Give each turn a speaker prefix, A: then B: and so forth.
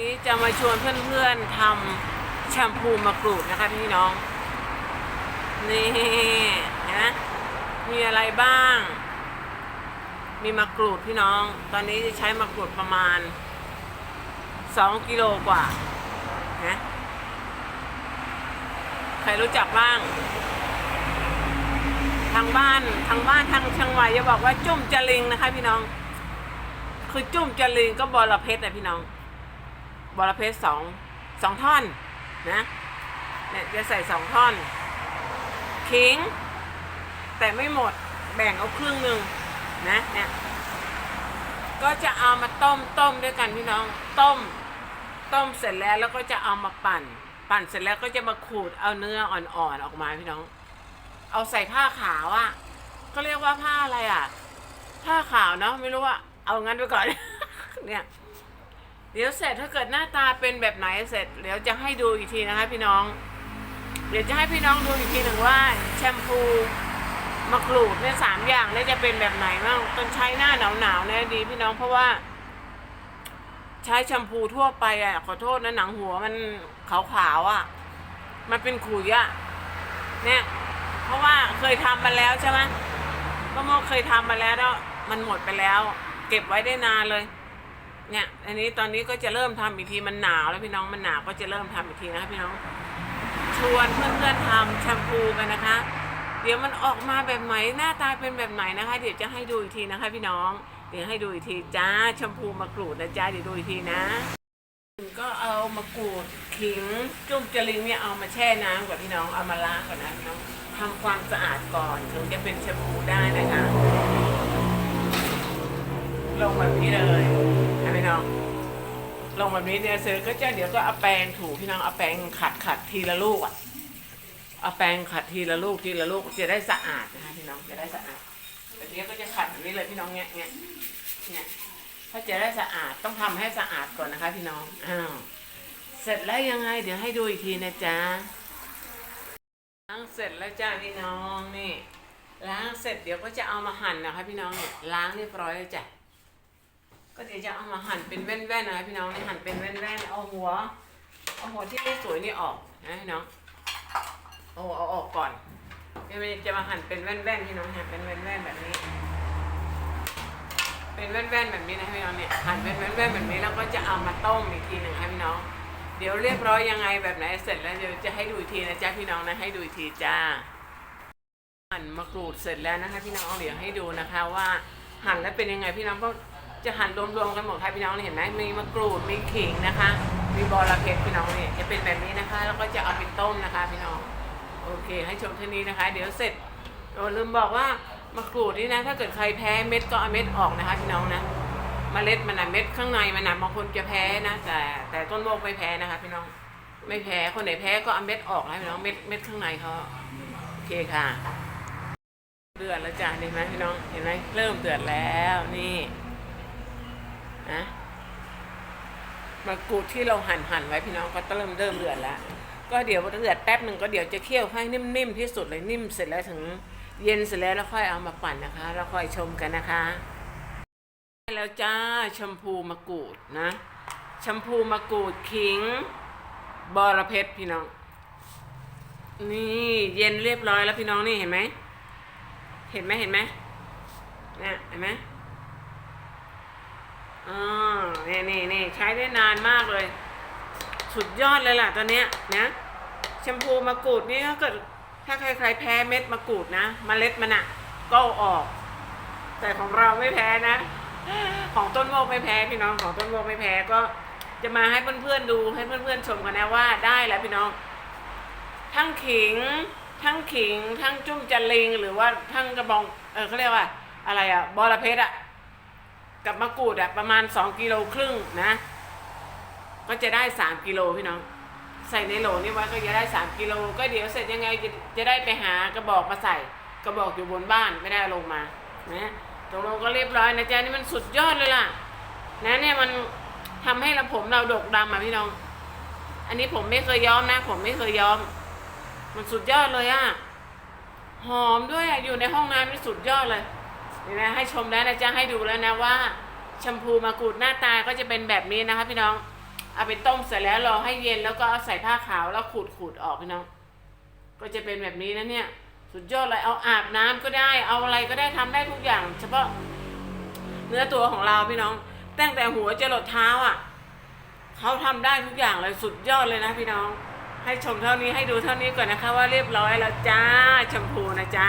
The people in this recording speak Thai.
A: นี้จะมาชวนเพื่อนๆทำแชมพูมะกรูดนะคะพี่น้อง นี่นไหมมีอะไรบ้าง มีมะกรูดพี่น้อง ตอนนี้จะใช้มะกรูดประมาณสองกิโลกว่านะใครรู้จักบ้าง ทางบ้านทางบ้านทางเชียงใหม่จะบอกว่าจุ่มจลิงนะคะพี่น้อง คือจุ่มจลิงก็บอระเพ็ดนะพี่น้อง บอระเพ็ดสองสองท่อนนะเนี่ยจะใส่สองท่อนขิง แต่ไม่หมดแบ่งเอาครึ่งหนึ่งนะเนี่ยก็จะเอามาต้มต้มด้วยกันพี่น้องต้ม ต้มเสร็จแล้วแล้วก็จะเอามาปั่น ปั่นเสร็จแล้วก็จะมาขูดเอาเนื้ออ่อนๆออกมาพี่น้อง เอาใส่ผ้าขาวอะ่ะก็เรียกว่าผ้าอะไรอะ่ะ ผ้าขาวเนาะไม่รู้ว่าเอางั้นไปก่อน เนี่ย เดี๋ยวเสร็จถ้าเกิดหน้าตาเป็นแบบไหนเสร็จ เดี๋ยวจะให้ดูอีกทีนะคะพี่น้อง เดี๋ยวจะให้พี่น้องดูอีกทีหนึ่งว่าแชมพูมะกรูดเนี่ยสามอย่างเนี่ยจะเป็นแบบไหนบ้างต้นใช้หน้าหนาวๆเนี่ยดีพี่น้องเพราะว่า ใช้แชมพูทั่วไปอะขอโทษนะหนังหัวมันขาวๆอะ มันเป็นขุยอะเนี่ยเพราะว่าเคยทำมาแล้วใช่ไหมก็โมเคยทำมาแล้วแล้วมันหมดไปแล้ว เก็บไว้ได้นานเลย เนี่ย อันนี้ตอนนี้ก็จะเริ่มทำอีกทีมันหนาวแล้วพี่น้องมันหนาวก็จะเริ่มทำอีกทีนะคะพี่น้อง ชวนเพื่อนๆทำแชมพูกันนะคะ เดี๋ยวมันออกมาแบบไหนหน้าตาเป็นแบบไหนนะคะ เดี๋ยวจะให้ดูอีกทีนะคะ พี่น้อง เดี๋ยวให้ดูอีกทีจ้าแชมพูมะกรูดนะจ้าเดี๋ยวดูอีกทีนะก็เอามะกรูดขิงจุ่มจริงเนี่ยเอามาแช่น้ำก่อนพี่น้องเอามาล้างก่อนนะพี่น้องทำความสะอาดก่อนถึงจะเป็นแชมพูได้นะคะ ลงแบบนี้เลยนะพี่น้อง ลงแบบนี้เนี่ยเสร็จก็จะเดี๋ยวก็เอาแปรงถูพี่น้องเอาแปรงขัดขัดทีละลูกอะเอาแปรงขัดทีละลูกทีละลูกจะได้สะอาดนะคะพี่น้องจะได้สะอาดแบบนี้ก็จะขัดแบบนี้เลยพี่น้องเนี่ยเนี่ยเนี่ยถ้าจะได้สะอาดต้องทำให้สะอาดก่อนนะคะ พี่น้องอ้าวเสร็จแล้วยังไง เดี๋ยวให้ดูอีกทีนะจ๊ะล้างเสร็จแล้วจ้าพี่น้องนี่ล้างเสร็จเดี๋ยวก็จะเอามาหั่นนะคะพี่น้องเนี่ยล้างเรียบร้อยแล้วจ้ะ ก็เดี๋ยวจะเอามาหั่นเป็นแว่นๆนะพี่น้องนี่หั่นเป็นแว่นๆเอาหัวเอาหัวที่ไม่สวยนี่ออกนะพี่น้องเอาเอาออกก่อนเดี๋ยวจะมาหั่นเป็นแว่นๆพี่น้องหั่นเป็นแว่นๆแบบนี้ เป็นแว่นๆแบบนี้นะพี่น้องเนี่ยหั่นเป็นแว่นๆแบบนี้แล้วก็จะเอามาต้มอีกทีหนึ่งให้พี่น้อง เดี๋ยวเรียบร้อยยังไงแบบไหนเสร็จแล้วเดี๋ยวจะให้ดูอีกทีนะจ๊ะพี่น้องนะให้ดูอีกทีจ้าหั่นมะกรูดเสร็จแล้วนะคะพี่น้องเดี๋ยวให้ดูนะคะว่าหั่นแล้วเป็นยังไงพี่น้องก็ จะหั่นรวมๆกันหมดค่ะพี่น้องเห็นไหมมีมะกรูดมีขิงนะคะ มีบอระเพ็ดพี่น้องเนี่ยจะเป็นแบบนี้นะคะ แล้วก็จะเอาไปต้มนะคะพี่น้องโอเค ให้ชมเท่านี้นะคะ เดี๋ยวเสร็จโอ้ลืมบอกว่ามะกรูดนี่นะ ถ้าเกิดใครแพ้เม็ดก็เอาเม็ดออกนะคะพี่น้องนะเมล็ดมันนะเม็ดข้างในมันนะบางคนจะแพ้นะ แต่แต่ต้นโมกไม่แพ้นะคะ พี่น้องไม่แพ้คนไหนแพ้ก็เอาเม็ดออกนะพี่น้องเม็ดเม็ดข้างในเขาโอเคค่ะเดือดแล้วจ้ะเห็นไหมพี่น้องเห็นไหมเริ่มเดือดแล้วนี่ นะมะกรูดที่เราหั่นหั่นไว้พี่น้องก็เริ่มเริ่มเดือดแล้ว ก็เดี๋ยวเดือดแป๊บหนึ่งก็เดี๋ยวจะเคี่ยวให้นิ่มๆที่สุดเลยนิ่มเสร็จแล้วถึงเย็นเสร็จแล้วแล้วค่อยเอามาปั่นนะคะ แล้วค่อยชมกันนะคะแล้วจ้าแชมพูมะกรูดนะแชมพูมะกรูดขิงบอระเพ็ดพี่น้อง นี่เย็นเรียบร้อยแล้วพี่น้องนี่เห็นไหมเห็นไหมเห็นไหมเนี่ยเห็นไหม อ่านี่นี่นี่ใช้ได้นานมากเลย สุดยอดเลยล่ะตอนเนี้ยนะแชมพูมะกรูดนี่ถ้าเกิดถ้าใครๆแพ้เม็ดมะกรูดนะมเมล็ดมันอะก็อออก แต่ของเราไม่แพ้นะ ของต้นโมกไม่แพ้พี่น้องของต้นโมกไม่แพ้ก็จะมาให้เพื่อนๆดูให้เพื่อนๆชมกันนะว่าได้แล้วพี่น้อง ทั้งขิง ทั้งขิง ทั้งจุ้มจันลิง หรือว่าทั้งกระบองเออเขาเรียกว่า อะไรอะบอระเพ็ดอะ กับมะกรูดอะประมาณสองกิโลครึ่งนะ ก็จะได้สามกิโลพี่น้องใส่ในโหลนี่ไว้ก็จะได้สามกิโลก็เดี๋ยวเสร็จยังไงจะจะได้ไปหากระบอกมาใส่ กระบอกอยู่บนบ้านไม่ได้ลงมานะตกลงก็เรียบร้อยนะจ๊ะนี่มันสุดยอดเลยล่ะ นะเนี่ยมันทำให้เราผมเราดกดำอะพี่น้อง อันนี้ผมไม่เคยย้อมนะ ผมไม่เคยย้อม มันสุดยอดเลยอะหอมด้วยอะอยู่ในห้องน้ำนี่สุดยอดเลย นี่นะให้ชมแล้วนะจ๊ะให้ดูแล้วนะว่าแชมพูมะกรูดหน้าตาก็จะเป็นแบบนี้นะคะพี่น้องเอาไปต้มเสร็จแล้วรอให้เย็นแล้วก็เอาใส่ผ้าขาวแล้วขูดขูดออกพี่น้อง ก็จะเป็นแบบนี้นะเนี่ย สุดยอดเลยเอาอาบน้ำก็ได้ เอาอะไรก็ได้ทำได้ทุกอย่าง เฉพาะเนื้อตัวของเราพี่น้อง ตั้งแต่หัวจรดเท้าอะเขาทำได้ทุกอย่างเลยสุดยอดเลยนะพี่น้อง ให้ชมเท่านี้ให้ดูเท่านี้ก่อนนะคะ ว่าเรียบร้อยแล้วจ้าแชมพูนะจ้า